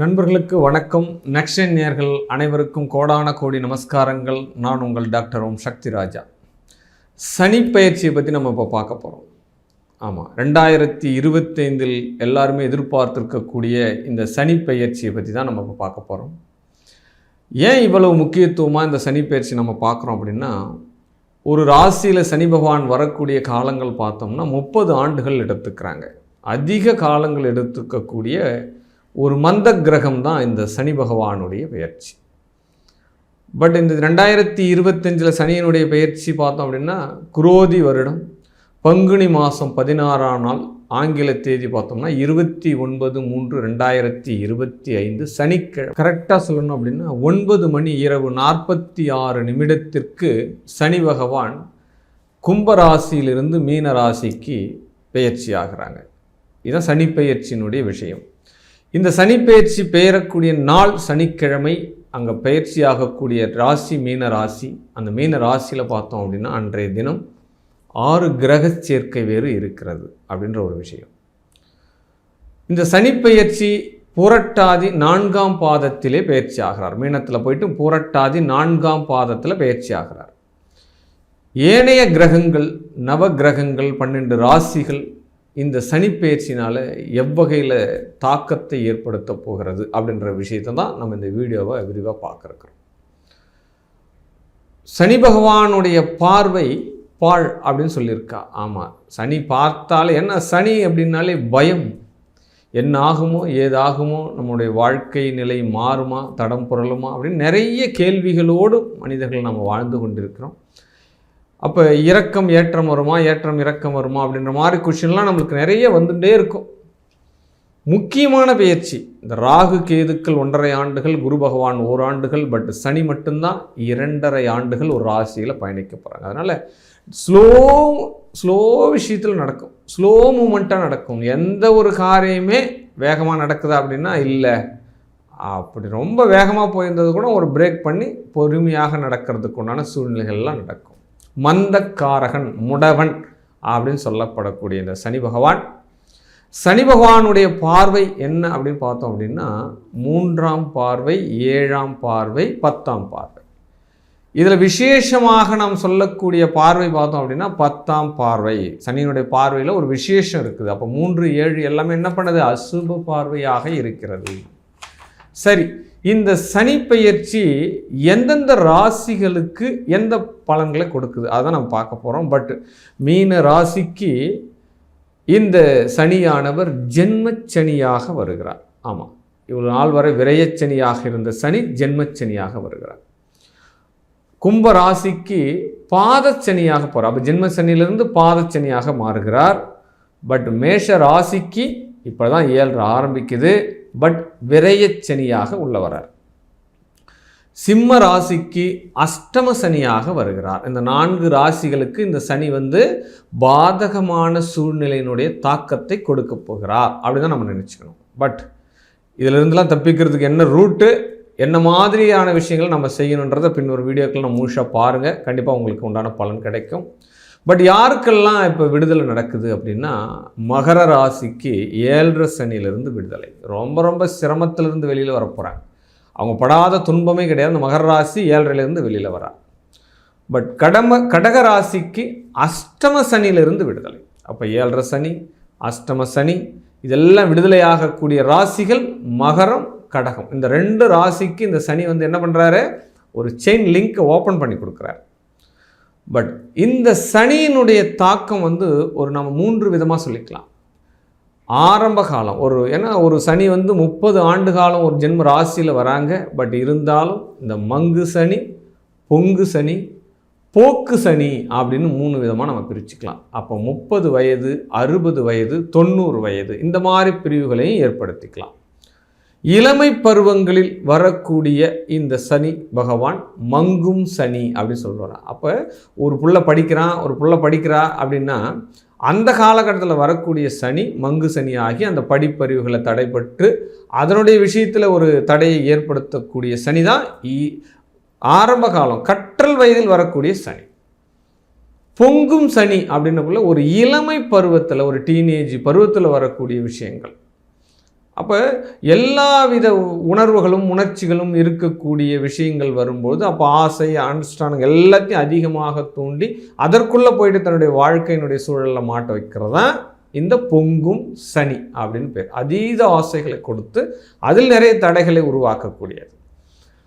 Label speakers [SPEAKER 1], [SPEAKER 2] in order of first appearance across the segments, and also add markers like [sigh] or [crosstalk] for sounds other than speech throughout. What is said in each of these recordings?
[SPEAKER 1] நண்பர்களுக்கு வணக்கம். நெக்ஸ்ட் நேர்கள் அனைவருக்கும் கோடான கோடி நமஸ்காரங்கள். நான் உங்கள் டாக்டர் ஓம் சக்தி ராஜா. சனி பயிற்சியை பற்றி நம்ம இப்போ பார்க்க போகிறோம் ஆமாம் ரெண்டாயிரத்தி இருபத்தைந்தில் எல்லாருமே எதிர்பார்த்துருக்கக்கூடிய இந்த சனி பயிற்சியை பற்றி தான் நம்ம இப்போ பார்க்க போகிறோம் ஏன் இவ்வளவு முக்கியத்துவமாக இந்த சனி பயிற்சி நம்ம பார்க்குறோம் அப்படின்னா ஒரு ராசியில் சனி பகவான் வரக்கூடிய காலங்கள் பார்த்தோம்னா முப்பது ஆண்டுகள் எடுத்துக்கிறாங்க. அதிக காலங்கள் எடுத்துக்கக்கூடிய ஒரு மந்த கிரகம் தான் இந்த சனி பகவானுடைய பெயர்ச்சி. பட் இந்த ரெண்டாயிரத்தி இருபத்தஞ்சில் சனியினுடைய பெயர்ச்சி பார்த்தோம் அப்படின்னா குரோதி வருடம் பங்குனி மாதம் பதினாறாம் நாள் ஆங்கில தேதி பார்த்தோம்னா இருபத்தி ஒன்பது மூன்று ரெண்டாயிரத்தி இருபத்தி ஐந்து சனிக்கிழமை கரெக்டாக சொல்லணும் அப்படின்னா ஒன்பது மணி இரவு நாற்பத்தி ஆறு நிமிடத்திற்கு சனி பகவான் கும்பராசியிலிருந்து மீன ராசிக்கு பெயர்ச்சி ஆகிறாங்க. இதுதான் சனி பெயர்ச்சியினுடைய விஷயம். இந்த சனி பெயர்ச்சி பெயரக்கூடிய நாள் சனிக்கிழமை அங்கே பயிற்சி ஆகக்கூடிய ராசி மீன ராசி அந்த மீன ராசியில் பார்த்தோம் அப்படின்னா அன்றைய தினம் ஆறு கிரக சேர்க்கை வேறு இருக்கிறது அப்படின்ற ஒரு விஷயம். இந்த சனி பெயர்ச்சி புரட்டாதி நான்காம் பாதத்திலே பயிற்சி ஆகிறார். மீனத்தில் போயிட்டு புரட்டாதி நான்காம் பாதத்தில் பயிற்சி ஆகிறார். ஏனைய கிரகங்கள் நவ கிரகங்கள் பன்னெண்டு ராசிகள் இந்த சனிப்பெயர்ச்சினால் எவ்வகையில் தாக்கத்தை ஏற்படுத்த போகிறது அப்படின்ற விஷயத்தை தான் நம்ம இந்த வீடியோவை விரிவாக பார்க்குறோம். சனி பகவானுடைய பார்வை பாழ் அப்படின்னு சொல்லியிருக்கா. ஆமாம் சனி பார்த்தாலே என்ன? சனி அப்படின்னாலே பயம். என்ன ஆகுமோ ஏதாகுமோ நம்முடைய வாழ்க்கை நிலை மாறுமா தடம் புரளுமா அப்படின்னு நிறைய கேள்விகளோடு மனிதர்கள் நம்ம வாழ்ந்து கொண்டிருக்கிறோம். அப்போ இறக்கம் ஏற்றம் வருமா? ஏற்றம் இறக்கம் வருமா? அப்படின்ற மாதிரி கொஷின்லாம் நம்மளுக்கு நிறைய வந்துட்டே இருக்கும். முக்கியமான பயிற்சி. இந்த ராகு கேதுக்கள் ஒன்றரை ஆண்டுகள் குரு பகவான் ஓராண்டுகள் பட் சனி மட்டும்தான் இரண்டரை ஆண்டுகள் ஒரு ராசியில் பயணிக்க போகிறாங்க அதனால் ஸ்லோ ஸ்லோ விஷயத்தில் நடக்கும். ஸ்லோ மூமெண்ட்டாக நடக்கும். எந்த ஒரு காரியமே வேகமாக நடக்குதா அப்படின்னா இல்லை. அப்படி ரொம்ப வேகமாக போயிருந்தது கூட ஒரு பிரேக் பண்ணி பொறுமையாக நடக்கிறதுக்கு உண்டான சூழ்நிலைகள்லாம் நடக்கும். மந்தக்காரகன் முடவன் அப்படின்னு சொல்லப்படக்கூடிய இந்த சனி பகவான். சனி பகவானுடைய பார்வை என்ன அப்படின்னு பார்த்தோம் அப்படின்னா மூன்றாம் பார்வை ஏழாம் பார்வை பத்தாம் பார்வை. இதில் விசேஷமாக நாம் சொல்லக்கூடிய பார்வை பார்த்தோம் அப்படின்னா பத்தாம் பார்வை. சனியினுடைய பார்வையில் ஒரு விசேஷம் இருக்குது. அப்போ மூன்று ஏழு எல்லாமே என்ன பண்ணுது? அசுப பார்வையாக இருக்கிறது. சரி இந்த சனி பயிற்சி எந்தெந்த ராசிகளுக்கு எந்த பலன்களை கொடுக்குது? அதை நம்ம பார்க்க போகிறோம் பட் மீன ராசிக்கு இந்த சனியானவர் ஜென்மச்சனியாக வருகிறார். ஆமாம் இவ்வளோ நாள் வரை விரயச்சனியாக இருந்த சனி ஜென்மச்சனியாக வருகிறார். கும்ப ராசிக்கு பாதச்சனியாக போகிறார் அப்போ ஜென்மச்சனியிலிருந்து பாதச்சனியாக மாறுகிறார். பட் மேஷ ராசிக்கு இப்போ தான் ஏழு ஆரம்பிக்குது. பட் விரயச்சனியாக உள்ள வரார் சிம்ம ராசிக்கு அஷ்டம சனியாக வருகிறார். இந்த நான்கு ராசிகளுக்கு இந்த சனி வந்து பாதகமான சூழ்நிலையினுடைய தாக்கத்தை கொடுக்க போகிறார். அப்படிதான் நம்ம நினச்சிக்கணும். பட் இதிலிருந்துலாம் தப்பிக்கிறதுக்கு என்ன ரூட்டு என்ன மாதிரியான விஷயங்கள் நம்ம செய்யணுன்றதை பின் ஒரு வீடியோக்கள் நம்ம முழுசாக பாருங்கள் கண்டிப்பாக உங்களுக்கு உண்டான பலன் கிடைக்கும். பட் யாருக்கெல்லாம் இப்போ விடுதலை நடக்குது அப்படின்னா மகர ராசிக்கு ஏழரை சனியிலிருந்து விடுதலை. ரொம்ப ரொம்ப சிரமத்திலிருந்து வெளியில் வர போகிறாங்க அவங்க படாத துன்பமே கிடையாது. அந்த மகர ராசி ஏழரைலேருந்து வெளியில் வரா. பட் கடம கடக ராசிக்கு அஷ்டம சனியிலிருந்து விடுதலை. அப்போ ஏழரை சனி அஷ்டம சனி இதெல்லாம் விடுதலையாகக்கூடிய ராசிகள் மகரம் கடகம். இந்த ரெண்டு ராசிக்கு இந்த சனி வந்து என்ன பண்ணுறாரு ஒரு செயின் லிங்க்கை ஓப்பன் பண்ணி கொடுக்குறாரு. பட் இந்த சனியினுடைய தாக்கம் வந்து ஒரு நம்ம மூன்று விதமாக சொல்லிக்கலாம். ஆரம்ப காலம் ஒரு ஏன்னா ஒரு சனி வந்து முப்பது ஆண்டு காலம் ஒரு ஜென்ம ராசியில் வராங்க. பட் இருந்தாலும் இந்த மங்கு சனி பொங்கு சனி போக்கு சனி அப்படின்னு மூணு விதமாக நம்ம பிரிச்சுக்கலாம். அப்போ முப்பது வயது அறுபது வயது தொண்ணூறு வயது இந்த மாதிரி பிரிவுகளையும் ஏற்படுத்திக்கலாம். இளமை பருவங்களில் வரக்கூடிய இந்த சனி பகவான் மங்கும் சனி அப்படின்னு சொல்கிறார் அப்போ ஒரு புள்ள படிக்கிறான் ஒரு புள்ள படிக்கிறா அப்படின்னா அந்த காலகட்டத்தில் வரக்கூடிய சனி மங்கு சனி ஆகி அந்த படிப்பறிவுகளை தடைப்பட்டு அதனுடைய விஷயத்தில் ஒரு தடையை ஏற்படுத்தக்கூடிய சனி தான் ஆரம்ப காலம் கற்றல் வயதில் வரக்கூடிய சனி. பொங்கும் சனி அப்படின்னக்குள்ள ஒரு இளமை பருவத்தில் ஒரு டீனேஜ் பருவத்தில் வரக்கூடிய விஷயங்கள். அப்போ எல்லா வித உணர்வுகளும் உணர்ச்சிகளும் இருக்கக்கூடிய விஷயங்கள் வரும்போது அப்போ ஆசை அனுஷ்டானங்கள் எல்லாத்தையும் அதிகமாக தூண்டி அதற்குள்ளே போயிட்டு தன்னுடைய வாழ்க்கையினுடைய சூழலில் மாட்ட வைக்கிறது? தான் இந்த பொங்கும் சனி அப்படின்னு பேர். அதீத ஆசைகளை கொடுத்து அதில் நிறைய தடைகளை உருவாக்கக்கூடியது.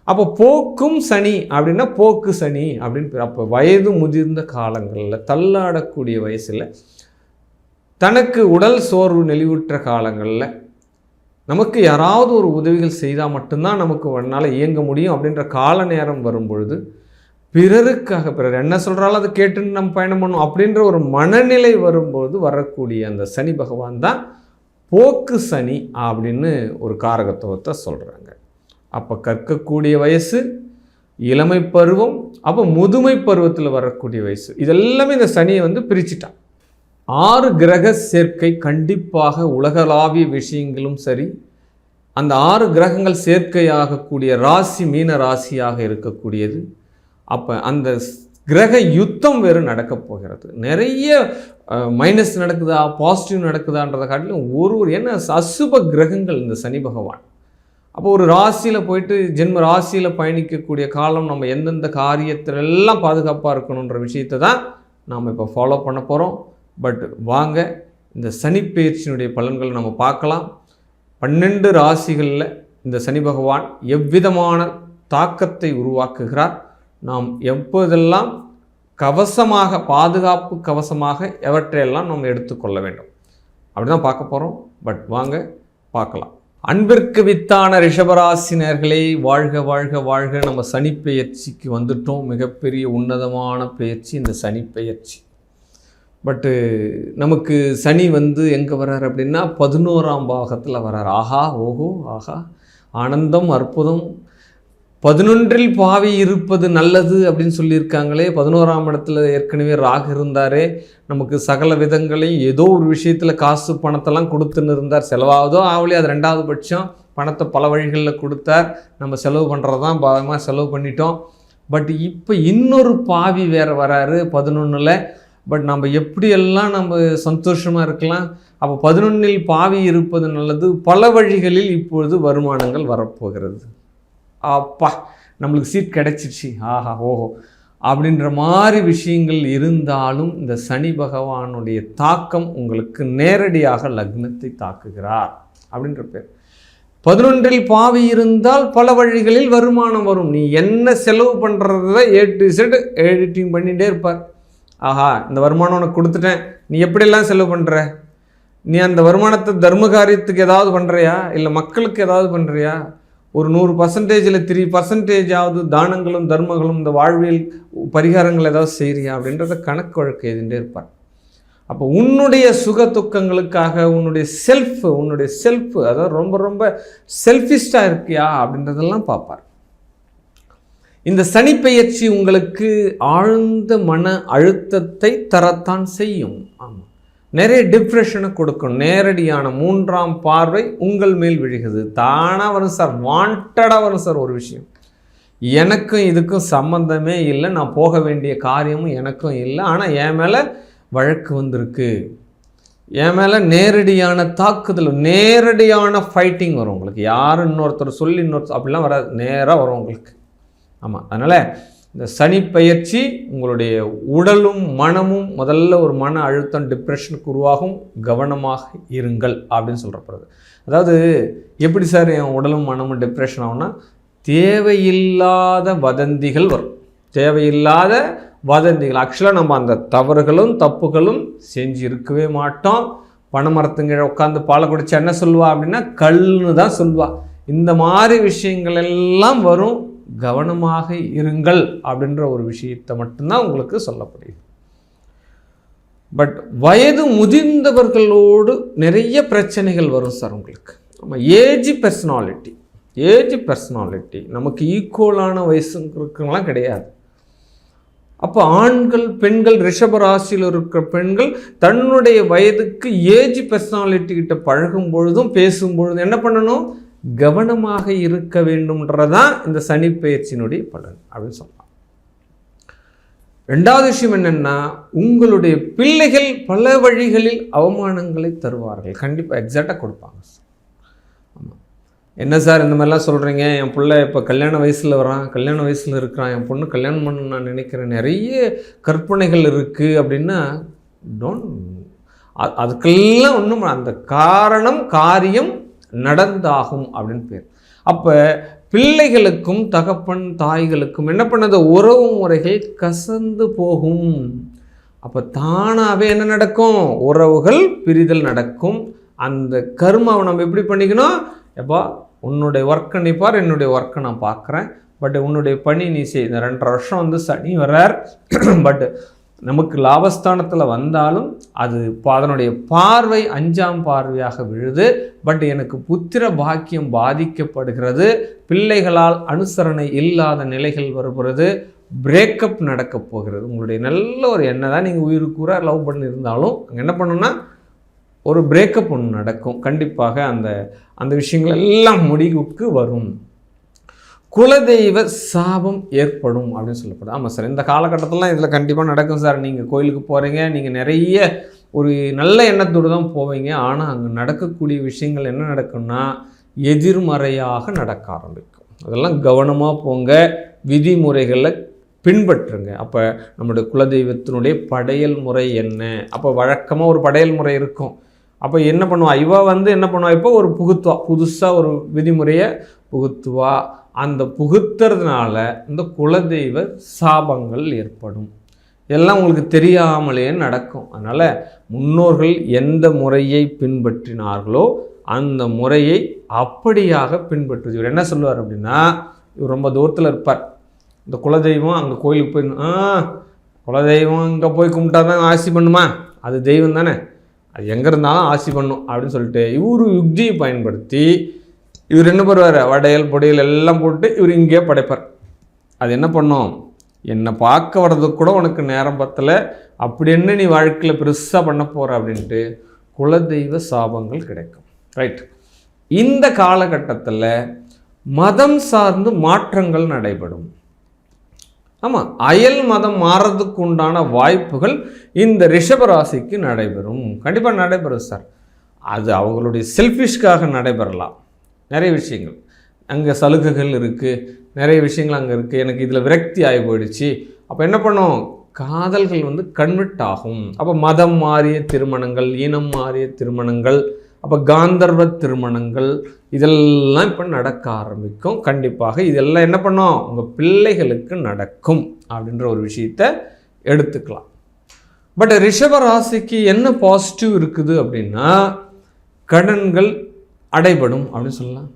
[SPEAKER 1] அப்போ போக்கும் சனி அப்படின்னா போக்கு சனி அப்படின்னு பேர். அப்போ வயது முதிர்ந்த காலங்களில் தள்ளாடக்கூடிய வயசில் தனக்கு உடல் சோர்வு நெளிவுற்ற காலங்களில் நமக்கு யாராவது ஒரு உதவிகள் செய்தால் மட்டும்தான் நமக்கு உன்னால் இயங்க முடியும் அப்படின்ற கால நேரம் வரும்பொழுது பிறருக்காக பிறர் என்ன சொல்கிறாலும் அதை கேட்டுன்னு நம்ம பயணம் பண்ணும் அப்படின்ற ஒரு மனநிலை வரும்போது வரக்கூடிய அந்த சனி பகவான் தான் போக்கு சனி அப்படின்னு ஒரு காரகத்துவத்தை சொல்கிறாங்க அப்போ கற்கக்கூடிய வயசு இளமை பருவம் அப்போ முதுமை பருவத்தில் வரக்கூடிய வயசு இதெல்லாமே இந்த சனியை வந்து பிரிச்சுட்டான். ஆறு கிரக சேர்க்கை கண்டிப்பாக உலகளாவிய விஷயங்களும் சரி அந்த ஆறு கிரகங்கள் சேர்க்கையாகக்கூடிய ராசி மீன ராசியாக இருக்கக்கூடியது. அப்போ அந்த கிரக யுத்தம் வேறு நடக்கப் போகிறது. நிறைய மைனஸ் நடக்குதா பாசிட்டிவ் நடக்குதான்றதை காட்டிலும் ஒரு ஒரு என்ன அசுப கிரகங்கள் இந்த சனி பகவான். அப்போ ஒரு ராசியில் போயிட்டு ஜென்ம ராசியில் பயணிக்கக்கூடிய காலம் நம்ம எந்தெந்த காரியத்திலெல்லாம் பாதுகாப்பாக இருக்கணுன்ற விஷயத்தை தான் நாம் இப்போ ஃபாலோ பண்ண போகிறோம் பட் வாங்க இந்த சனிப்பெயர்ச்சியினுடைய பலன்களை நம்ம பார்க்கலாம். பன்னெண்டு ராசிகளில் இந்த சனி பகவான் எவ்விதமான தாக்கத்தை உருவாக்குகிறார்? நாம் எப்போதெல்லாம் கவசமாக பாதுகாப்பு கவசமாக எவற்றையெல்லாம் நம்ம எடுத்துக்கொள்ள வேண்டும்? அப்படி தான் பார்க்க போகிறோம் பட் வாங்க பார்க்கலாம். அன்பிற்கு வித்தான ரிஷபராசினர்களே வாழ்க வாழ்க வாழ்க. நம்ம சனிப்பெயர்ச்சிக்கு வந்துட்டோம். மிகப்பெரிய உன்னதமான பயிற்சி இந்த சனிப்பெயர்ச்சி பட்டு uh, நமக்கு சனி வந்து எங்கே வர்றார் அப்படின்னா பதினோராம் பாகத்தில் வர்றார். ஆஹா ஓஹோ ஆஹா. ஆனந்தம் அற்புதம். பதினொன்றில் பாவி இருப்பது நல்லது அப்படின்னு சொல்லியிருக்காங்களே. பதினோராம் இடத்துல ஏற்கனவே ராகு இருந்தாரே. நமக்கு சகல விதங்களையும் ஏதோ ஒரு விஷயத்தில் காசு பணத்தெல்லாம் கொடுத்துன்னு இருந்தார். செலவாகுதோ ஆவலே அது ரெண்டாவது பட்சம். பணத்தை பல வழிகளில் கொடுத்தார். நம்ம செலவு பண்ணுறது தான் பாகமாக செலவு பண்ணிட்டோம். பட் இப்போ இன்னொரு பாவி வேறு வராரு பதினொன்றில் பட் நம்ம எப்படியெல்லாம் நம்ம சந்தோஷமாக இருக்கலாம்? அப்போ பதினொன்றில் பாவி இருப்பது நல்லது. பல வழிகளில் இப்பொழுது வருமானங்கள் வரப்போகிறது. அப்பா நம்மளுக்கு சீட் கிடச்சிருச்சு. ஆஹா ஓஹோ. அப்படின்ற மாதிரி விஷயங்கள் இருந்தாலும் இந்த சனி பகவானுடைய தாக்கம் உங்களுக்கு நேரடியாக லக்னத்தை தாக்குகிறார். அப்படின்ற பேர். பதினொன்றில் பாவி இருந்தால் பல வழிகளில் வருமானம் வரும். நீ என்ன செலவு பண்ணுறத ஏ டு செட் எடிட்டிங் பண்ணிகிட்டே இருப்பார். ஆஹா இந்த வருமானம் உனக்கு கொடுத்துட்டேன். நீ எப்படியெல்லாம் செலவு பண்ணுற நீ அந்த வருமானத்தை தர்ம காரியத்துக்கு ஏதாவது பண்ணுறியா இல்லை மக்களுக்கு ஏதாவது பண்ணுறியா ஒரு நூறு பர்சன்டேஜில் த்ரீ பர்சன்டேஜாவது தானங்களும் தர்மங்களும் இந்த வாழ்வியல் பரிகாரங்கள் ஏதாவது செய்கிறியா அப்படின்றத கணக்கு வழக்கு எழுதிட்டே இருப்பார். அப்போ உன்னுடைய சுக துக்கங்களுக்காக உன்னுடைய செல்ஃப் உன்னுடைய செல்ஃப் அதாவது ரொம்ப ரொம்ப செல்ஃபிஸ்டாக இருக்கியா? அப்படின்றதெல்லாம் பார்ப்பார். இந்த சனிப்பெயர்ச்சி உங்களுக்கு ஆழ்ந்த மன அழுத்தத்தை தரத்தான் செய்யும். ஆமாம் நிறைய டிப்ரெஷனை கொடுக்கும். நேரடியான மூன்றாம் பார்வை உங்கள் மேல் விழுகுது தானாக வரும் சார் வாண்டடாக வரும் சார் ஒரு விஷயம். எனக்கும் இதுக்கும் சம்மந்தமே இல்லை. நான் போக வேண்டிய காரியமும் எனக்கும் இல்லை. ஆனால் என் மேலே வழக்கு வந்திருக்கு. என் மேலே நேரடியான தாக்குதல் நேரடியான ஃபைட்டிங் வரும் உங்களுக்கு. யாரும் இன்னொருத்தர் சொல்லி இன்னொருத்தர் அப்படிலாம் வராது. நேராக வரும் உங்களுக்கு. ஆமாம் அதனால் இந்த சனி பயிற்சி உங்களுடைய உடலும் மனமும் முதல்ல ஒரு மன அழுத்தம் டிப்ரெஷனுக்கு உருவாகும். கவனமாக இருங்கள் அப்படின்னு சொல்கிறப்படுறது அதாவது எப்படி சார் என் உடலும் மனமும் டிப்ரெஷன் ஆகும்னா தேவையில்லாத வதந்திகள் வரும். தேவையில்லாத வதந்திகள். ஆக்சுவலாக நம்ம அந்த தவறுகளும் தப்புகளும் செஞ்சு இருக்கவே மாட்டோம். பனைமரத்துங்க உட்காந்து பாலை குடிச்சு என்ன சொல்லுவா அப்படின்னா கல்னு தான் சொல்லுவா. இந்த மாதிரி விஷயங்கள் எல்லாம் வரும். கவனமாக இருங்கள் அப்படின்ற ஒரு விஷயத்தை மட்டும்தான் உங்களுக்கு சொல்லப்படுது பட் வயது முதிர்ந்தவர்களோடு நிறைய பிரச்சனைகள் வரும் சார் உங்களுக்கு. நம்ம ஏஜ் பர்சனாலிட்டி ஏஜ் பர்சனாலிட்டி நமக்கு ஈக்குவலான வயசுங்கிறவங்களாம் கிடையாது. அப்போ ஆண்கள் பெண்கள் ரிஷப ராசியில் இருக்கிற பெண்கள் தன்னுடைய வயதுக்கு ஏஜ் பர்சனாலிட்டி கிட்ட பழகும் பொழுதும் பேசும் பொழுதும் என்ன பண்ணணும்? கவனமாக இருக்க வேண்டும்ன்றதான் இந்த சனி பயிற்சியினுடைய பலன் அப்படின்னு சொல்லலாம். ரெண்டாவது விஷயம் என்னென்னா உங்களுடைய பிள்ளைகள் பல வழிகளில் அவமானங்களை தருவார்கள். கண்டிப்பாக எக்ஸாக்டாக கொடுப்பாங்க. என்ன சார் இந்த மாதிரிலாம் சொல்கிறீங்க என் பிள்ளை இப்போ கல்யாண வயசில் வரான் கல்யாண வயசில் இருக்கிறான் என் பொண்ணு கல்யாணம் பண்ண நான் நினைக்கிறேன். நிறைய கற்பனைகள் இருக்குது அப்படின்னா டோன்ட் அதுக்கெல்லாம் ஒன்றும் அந்த காரணம் காரியம் நடந்தாகும் அப்படின்னு பேர். அப்போ பிள்ளைகளுக்கும் தகப்பன் தாய்களுக்கும் என்ன பண்ணது? உறவு முறைகள் கசந்து போகும். அப்போ தானாகவே என்ன நடக்கும்? உறவுகள் பிரிதல் நடக்கும். அந்த கர்மாவை நம்ம எப்படி பண்ணிக்கணும்? எப்பா உன்னுடைய ஒர்க்கை நீ பார் என்னுடைய ஒர்க்கை நான் பார்க்குறேன். பட் உன்னுடைய பணி நீ செய். இந்த ரெண்டரை வருஷம் வந்து சனி வர்றார். [clears throat] பட் நமக்கு லாபஸ்தானத்தில் வந்தாலும் அது இப்போ அதனுடைய பார்வை அஞ்சாம் பார்வையாக விழுது பட் எனக்கு புத்திர பாக்கியம் பாதிக்கப்படுகிறது பிள்ளைகளால் அனுசரணை இல்லாத நிலைகள் வருகிறது பிரேக்கப் நடக்க போகிறது. உங்களுடைய நல்ல ஒரு எண்ணம் தான் நீங்கள் உயிருக்கூற லவ் பண்ணியிருந்தாலும் அங்கே என்ன பண்ணணும்னா ஒரு பிரேக்கப் ஒன்று நடக்கும். கண்டிப்பாக அந்த அந்த விஷயங்கள் எல்லாம் முடிவுக்கு வரும். குலதெய்வ சாபம் ஏற்படும் அப்படின்னு சொல்லப்படுது. ஆமாம் சார் இந்த காலகட்டத்திலாம் இதில் கண்டிப்பாக நடக்கும் சார். நீங்கள் கோயிலுக்கு போகிறீங்க நீங்கள் நிறைய ஒரு நல்ல எண்ணத்தோடு தான் போவீங்க. ஆனால் அங்கே நடக்கக்கூடிய விஷயங்கள் என்ன நடக்கும்னா எதிர்மறையாக நடக்க ஆரம்பிக்கும். அதெல்லாம் கவனமாக போங்க விதிமுறைகளை பின்பற்றுங்க. அப்போ நம்முடைய குலதெய்வத்தினுடைய படையல் முறை என்ன? அப்போ வழக்கமாக ஒரு படையல் முறை இருக்கும். அப்போ என்ன பண்ணுவா? இவ வந்து என்ன பண்ணுவா? இப்போ ஒரு புகுத்துவா புதுசாக ஒரு விதிமுறையை புகுத்துவா. அந்த புகுத்துறதுனால இந்த குலதெய்வ சாபங்கள் ஏற்படும். எல்லாம் உங்களுக்கு தெரியாமலே நடக்கும். அதனால் முன்னோர்கள் எந்த முறையை பின்பற்றினார்களோ அந்த முறையை அப்படியாக பின்பற்றுது இவர் என்ன சொல்லுவார் அப்படின்னா இவர் ரொம்ப தூரத்தில் இருப்பார். இந்த குலதெய்வம் அங்கே கோயிலுக்கு போய் ஆ குலதெய்வம் இங்கே போய் கும்பிட்டா தான் ஆசி பண்ணுமா? அது தெய்வம் தானே. அது எங்கே இருந்தாலும் ஆசி பண்ணும் அப்படின்னு சொல்லிட்டு இவர் யுக்தியை பயன்படுத்தி இவர் என்ன பண்ணுவார்? வடையல் பொடியல் எல்லாம் போட்டு இவர் இங்கேயே படைப்பார். அது என்ன பண்ணும்? என்னை பார்க்க வர்றதுக்கு கூட உனக்கு நேரம் பத்தலை. அப்படி என்ன நீ வாழ்க்கையில் பெருசாக பண்ண போகிற அப்படின்ட்டு குலதெய்வ சாபங்கள் கிடைக்கும். ரைட் இந்த காலகட்டத்தில் மதம் சார்ந்து மாற்றங்கள் நடைபெறும். ஆமாம் அயல் மதம் மாறுறதுக்கு உண்டான வாய்ப்புகள் இந்த ரிஷபராசிக்கு நடைபெறும். கண்டிப்பாக நடைபெறும் சார் அது அவங்களுடைய செல்ஃபிஷ்காக நடைபெறலாம். நிறைய விஷயங்கள். அங்கே சலுகைகள் இருக்குது நிறைய விஷயங்கள் அங்கே இருக்குது எனக்கு இதில் விரக்தி ஆகி போயிடுச்சு. அப்போ என்ன பண்ணும்? காதல்கள் வந்து கன்வெர்ட் ஆகும். அப்போ மதம் மாறிய திருமணங்கள் இனம் மாறிய திருமணங்கள் அப்போ காந்தர்வ திருமணங்கள் இதெல்லாம் இப்போ நடக்க ஆரம்பிக்கும். கண்டிப்பாக இதெல்லாம் என்ன பண்ணோம்? உங்கள் பிள்ளைகளுக்கு நடக்கும் அப்படின்ற ஒரு விஷயத்த எடுத்துக்கலாம். பட் ரிஷப ராசிக்கு என்ன பாசிட்டிவ் இருக்குது அப்படின்னா கடன்கள் அடைபடும் அப்படின்னு சொல்லலாம்.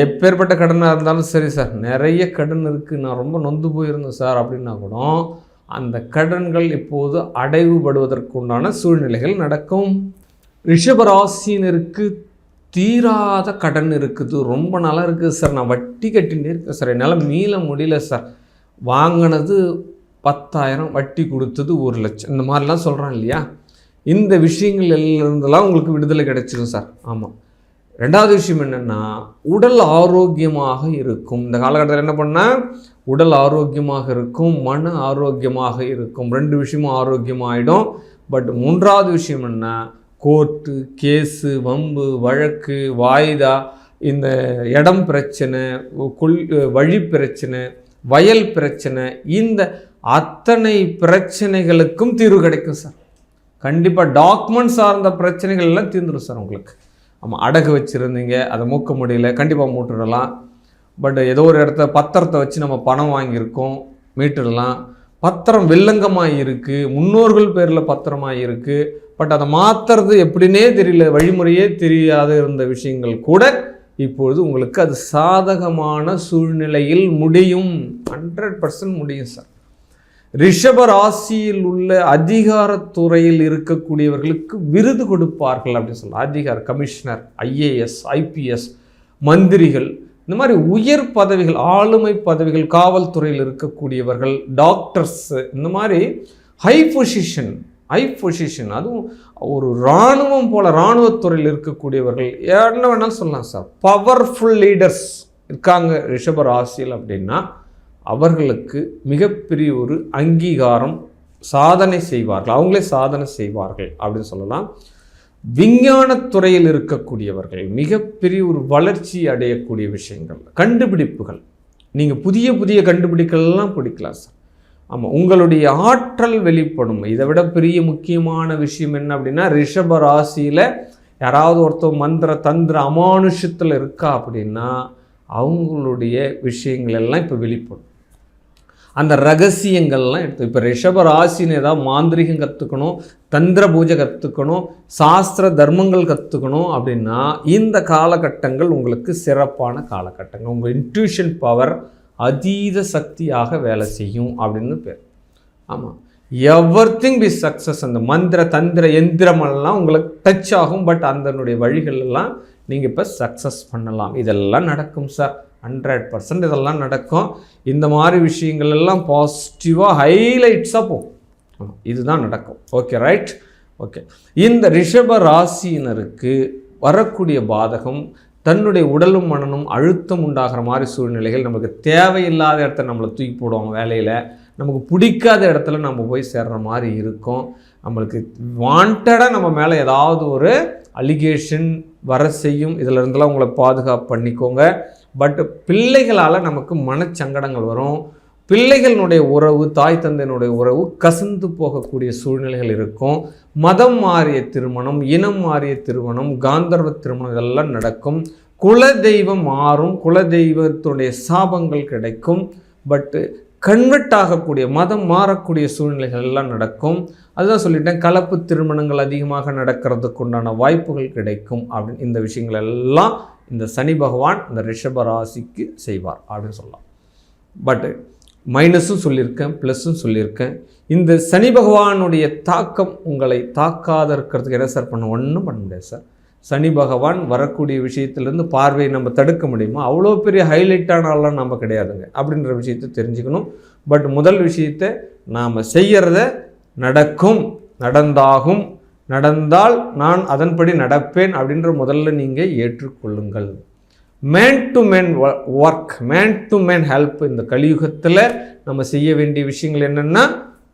[SPEAKER 1] எப்பேற்பட்ட கடனாக இருந்தாலும் சரி சார் நிறைய கடன் இருக்குது நான் ரொம்ப நொந்து போயிருந்தேன் சார் அப்படின்னா கூட அந்த கடன்கள் இப்போது அடைவுபடுவதற்குண்டான சூழ்நிலைகள் நடக்கும். ரிஷபராசினருக்கு தீராத கடன் இருக்குது. ரொம்ப நல்லா இருக்குது சார். நான் வட்டி கட்டிகிட்டே இருக்கேன் சார். என்னால் மீள முடியல சார். வாங்கினது பத்தாயிரம் வட்டி கொடுத்தது ஒரு லட்சம். இந்த மாதிரிலாம் சொல்கிறான் இல்லையா? இந்த விஷயங்கள் இருந்தெல்லாம் உங்களுக்கு விடுதலை கிடைச்சிடும் சார். ஆமாம் ரெண்டாவது விஷயம் என்னென்னா உடல் ஆரோக்கியமாக இருக்கும். இந்த காலகட்டத்தில் என்ன பண்ணால் உடல் ஆரோக்கியமாக இருக்கும் மன ஆரோக்கியமாக இருக்கும். ரெண்டு விஷயமும் ஆரோக்கியமாகிடும் பட் மூன்றாவது விஷயம் என்ன? கோர்ட்டு கேஸு வம்பு வழக்கு வாய்தா இந்த இடம் பிரச்சனை கொள் வழி பிரச்சனை வயல் பிரச்சனை இந்த அத்தனை பிரச்சனைகளுக்கும் தீர்வு கிடைக்கும் சார். கண்டிப்பாக டாக்குமெண்ட் சார்ந்த பிரச்சனைகள் எல்லாம் தீர்ந்துடும் சார் உங்களுக்கு. ஆமாம் அடகு வச்சுருந்தீங்க அதை மூக்க முடியல கண்டிப்பாக மூட்டுடலாம். பட் ஏதோ ஒரு இடத்த பத்திரத்தை வச்சு நம்ம பணம் வாங்கியிருக்கோம் மீட்டுடலாம். பத்திரம் வில்லங்கமாக இருக்குது முன்னோர்கள் பேரில் பத்திரமாக இருக்குது பட் அதை மாற்றுறது எப்படின்னே தெரியல வழிமுறையே தெரியாத இருந்த விஷயங்கள் கூட இப்பொழுது உங்களுக்கு அது சாதகமான சூழ்நிலையில் முடியும். ஹண்ட்ரட் பர்சன்ட் முடியும் சார் ரிஷப ராசியில் உள்ள அதிகாரத்துறையில் இருக்கக்கூடியவர்களுக்கு விருது கொடுப்பார்கள் அப்படின்னு சொல்லலாம். அதிகார கமிஷனர் ஐஏஎஸ் ஐபிஎஸ் மந்திரிகள் இந்த மாதிரி உயர் பதவிகள் ஆளுமை பதவிகள் காவல்துறையில் இருக்கக்கூடியவர்கள் டாக்டர்ஸ் இந்த மாதிரி ஹை பொசிஷன் ஹை பொசிஷன் அதுவும் ஒரு இராணுவம் போல இராணுவத்துறையில் இருக்கக்கூடியவர்கள் என்ன வேணாலும் சொல்லலாம் சார். பவர்ஃபுல் லீடர்ஸ் இருக்காங்க ரிஷப ராசியில் அப்படின்னா அவர்களுக்கு மிகப்பெரிய ஒரு அங்கீகாரம் சாதனை செய்வார்கள். அவங்களே சாதனை செய்வார்கள் அப்படின்னு சொல்லலாம். விஞ்ஞானத்துறையில் இருக்கக்கூடியவர்கள் மிகப்பெரிய ஒரு வளர்ச்சி அடையக்கூடிய விஷயங்கள் கண்டுபிடிப்புகள். நீங்கள் புதிய புதிய கண்டுபிடிக்கல்லாம் பிடிக்கலாம் சார். ஆமாம் உங்களுடைய ஆற்றல் வெளிப்படும். இதை விட பெரிய முக்கியமான விஷயம் என்ன அப்படின்னா ரிஷப ராசியில் யாராவது ஒருத்தர் மந்திர தந்திர அமானுஷத்தில் இருக்கா அப்படின்னா அவங்களுடைய விஷயங்கள் எல்லாம் இப்போ வெளிப்படும். அந்த ரகசியங்கள்லாம் எடுத்து இப்போ ரிஷப ராசின்னு ஏதாவது மாந்திரிகம் கற்றுக்கணும் தந்திர பூஜை கற்றுக்கணும் சாஸ்திர தர்மங்கள் கற்றுக்கணும் அப்படின்னா இந்த காலகட்டங்கள் உங்களுக்கு சிறப்பான காலகட்டங்கள். உங்கள் இன்ட்யூஷன் பவர் அதீத சக்தியாக வேலை செய்யும் அப்படின்னு பேர். ஆமாம் எவர் திங் பி சக்ஸஸ் அந்த மந்திர தந்திர எந்திரமெல்லாம் உங்களுக்கு டச் ஆகும் பட் அதனுடைய வழிகளெல்லாம் நீங்கள் இப்போ சக்ஸஸ் பண்ணலாம். இதெல்லாம் நடக்கும் சார் ஹண்ட்ரட் பர்சன்ட் இதெல்லாம் நடக்கும். இந்த மாதிரி விஷயங்கள் எல்லாம் பாசிட்டிவாக ஹைலைட்ஸாக போகும். ஆமாம் இதுதான் நடக்கும். ஓகே ரைட் ஓகே இந்த ரிஷப ராசியினருக்கு வரக்கூடிய பாதகம் தன்னுடைய உடலும் மனனும் அழுத்தம் உண்டாகிற மாதிரி சூழ்நிலைகள் நமக்கு தேவையில்லாத இடத்த நம்மளை தூக்கி போடுவாங்க வேலையில். நமக்கு பிடிக்காத இடத்துல நம்ம போய் சேர்ற மாதிரி இருக்கும். நம்மளுக்கு வாண்டடாக நம்ம மேலே ஏதாவது ஒரு அலிகேஷன் வர செய்யும். இதில் இருந்தெல்லாம் உங்களை பாதுகாப்பு பண்ணிக்கோங்க. பட் பிள்ளைகளால் நமக்கு மனச்சங்கடங்கள் வரும். பிள்ளைகளினுடைய உறவு தாய் தந்தையினுடைய உறவு கசந்து போகக்கூடிய சூழ்நிலைகள் இருக்கும். மதம் மாறிய திருமணம் இனம் மாறிய திருமணம் காந்தர்வ திருமணம் இதெல்லாம் நடக்கும். குலதெய்வம் மாறும் குலதெய்வத்துடைய சாபங்கள் கிடைக்கும். பட்டு கன்வெர்ட் ஆகக்கூடிய மதம் மாறக்கூடிய சூழ்நிலைகள் எல்லாம் நடக்கும். அதுதான் சொல்லிட்டேன் கலப்பு திருமணங்கள் அதிகமாக நடக்கிறதுக்கு உண்டான வாய்ப்புகள் கிடைக்கும் அப்படின்னு இந்த விஷயங்கள் எல்லாம் இந்த சனி பகவான் இந்த ரிஷப ராசிக்கு செய்வார் அப்படின்னு சொல்லலாம். பட்டு மைனஸும் சொல்லியிருக்கேன் ப்ளஸ்ஸும் சொல்லியிருக்கேன். இந்த சனி பகவானுடைய தாக்கம் உங்களை தாக்காத இருக்கிறதுக்கு என்ன சார் பண்ண ஒன்றும் பண்ண முடியாது சார் சனி பகவான் வரக்கூடிய விஷயத்துலேருந்து பார்வையை நம்ம தடுக்க முடியுமா? அவ்வளோ பெரிய ஹைலைட்டான ஆள்லாம் நம்ம கிடையாதுங்க. அப்படின்ற விஷயத்தை தெரிஞ்சுக்கணும். பட் முதல் விஷயத்தை நாம் செய்கிறத நடக்கும் நடந்தாகும். நடந்தால் நான் அதன்படி நடப்பேன் அப்படின்ற முதல்ல நீங்கள் ஏற்றுக்கொள்ளுங்கள். Man to man work man to man help இந்த கலியுகத்தில் நம்ம செய்ய வேண்டிய விஷயங்கள் என்னென்னா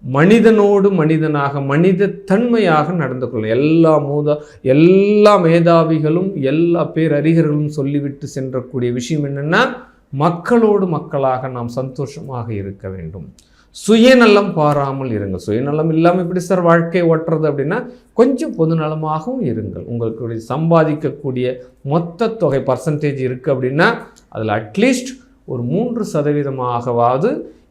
[SPEAKER 1] மனிதனோடு மனிதனாக மனித தன்மையாக நடந்து கொள்ளும் எல்லா மூத எல்லா மேதாவிகளும் எல்லா பேரறிஞர்களும் சொல்லிவிட்டு சென்றக்கூடிய விஷயம் என்னென்னா மக்களோடு மக்களாக நாம் சந்தோஷமாக இருக்க வேண்டும். சுயநலம் பாராமல் இருங்கள். சுயநலம் இல்லாமல் எப்படி சார் வாழ்க்கை ஓட்டுறது அப்படின்னா கொஞ்சம் பொதுநலமாகவும் இருங்கள். உங்களுக்கு சம்பாதிக்கக்கூடிய மொத்த தொகை பர்சன்டேஜ் இருக்குது அப்படின்னா அதில் அட்லீஸ்ட் ஒரு மூன்று சதவீதமாகவாவது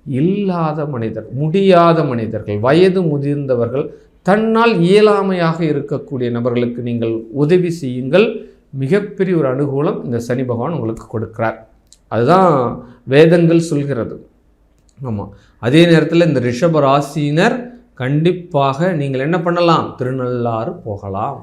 [SPEAKER 1] இல்லாத மனிதர் முடியாத மனிதர்கள் வயது முதிர்ந்தவர்கள் தன்னால் இயலாமையாக இருக்கக்கூடிய நபர்களுக்கு நீங்கள் உதவி செய்யுங்கள். மிகப்பெரிய ஒரு அனுகூலம் இந்த சனி பகவான் உங்களுக்கு கொடுக்கிறார். அதுதான் வேதங்கள் சொல்கிறது. ஆமாம் அதே நேரத்தில் இந்த ரிஷப ராசியினர் கண்டிப்பாக நீங்கள் என்ன பண்ணலாம்? திருநள்ளாறு போகலாம்.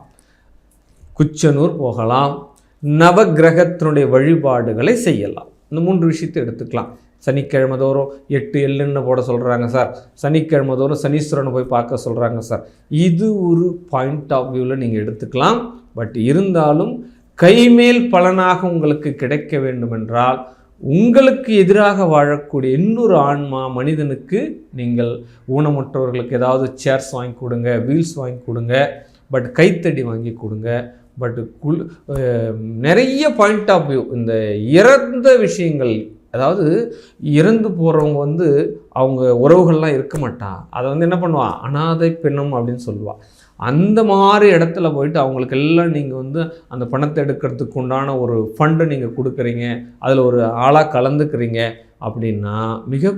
[SPEAKER 1] குச்சனூர் போகலாம். நவகிரகத்தினுடைய வழிபாடுகளை செய்யலாம். இந்த மூன்று விஷயத்தை எடுத்துக்கலாம். சனிக்கிழமை தோறும் எட்டு எல்லுன்னு போட சொல்கிறாங்க சார். சனிக்கிழமை தோறும் சனீஸ்வரனை போய் பார்க்க சொல்கிறாங்க சார். இது ஒரு பாயிண்ட் ஆஃப் வியூவில் நீங்கள் எடுத்துக்கலாம். பட் இருந்தாலும் கைமேல் பலனாக உங்களுக்கு கிடைக்க வேண்டுமென்றால் உங்களுக்கு எதிராக வாழக்கூடிய இன்னொரு ஆன்மா மனிதனுக்கு நீங்கள் ஊனமுற்றவர்களுக்கு ஏதாவது சேர்ஸ் வாங்கி கொடுங்க வீல்ஸ் வாங்கி கொடுங்க பட் கைத்தடி வாங்கி கொடுங்க பட் குள் நிறைய பாயிண்ட் ஆஃப் வியூ இந்த இறந்த விஷயங்கள் அதாவது இறந்து போகிறவங்க வந்து அவங்க உறவுகள்லாம் இருக்க மாட்டான் அதை வந்து என்ன பண்ணுவாள் அனாதை பெண்ணும் அப்படின்னு சொல்லுவாள் அந்த மாதிரி இடத்துல போயிட்டு அவங்களுக்கு எல்லாம் நீங்கள் வந்து அந்த பணத்தை எடுக்கிறதுக்கு உண்டான ஒரு ஃபண்டை நீங்கள் கொடுக்குறீங்க. அதில் ஒரு ஆளாக கலந்துக்கிறீங்க அப்படின்னா மிக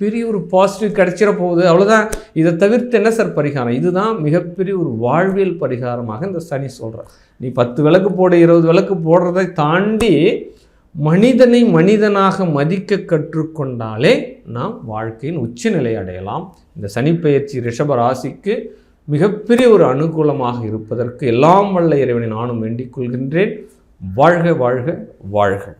[SPEAKER 1] பெரிய ஒரு பாசிட்டிவ் கிடைச்சிட போகுது. அவ்வளோதான் இதை தவிர்த்து என்ன சார் பரிகாரம்? இதுதான் மிகப்பெரிய ஒரு வாழ்வியல் பரிகாரமாக இந்த சனி சொல்கிறேன் நீ பத்து விளக்கு போட இருபது விளக்கு போடுறதை தாண்டி மனிதனை மனிதனாக மதிக்க கற்றுக்கொண்டாலே நாம் வாழ்க்கையின் உச்சநிலை அடையலாம். இந்த சனிப்பெயர்ச்சி ரிஷப ராசிக்கு மிகப்பெரிய ஒரு அனுகூலமாக இருப்பதற்கு எல்லாம் வல்ல இறைவனை நானும் வேண்டிக் கொள்கின்றேன். வாழ்க வாழ்க வாழ்க.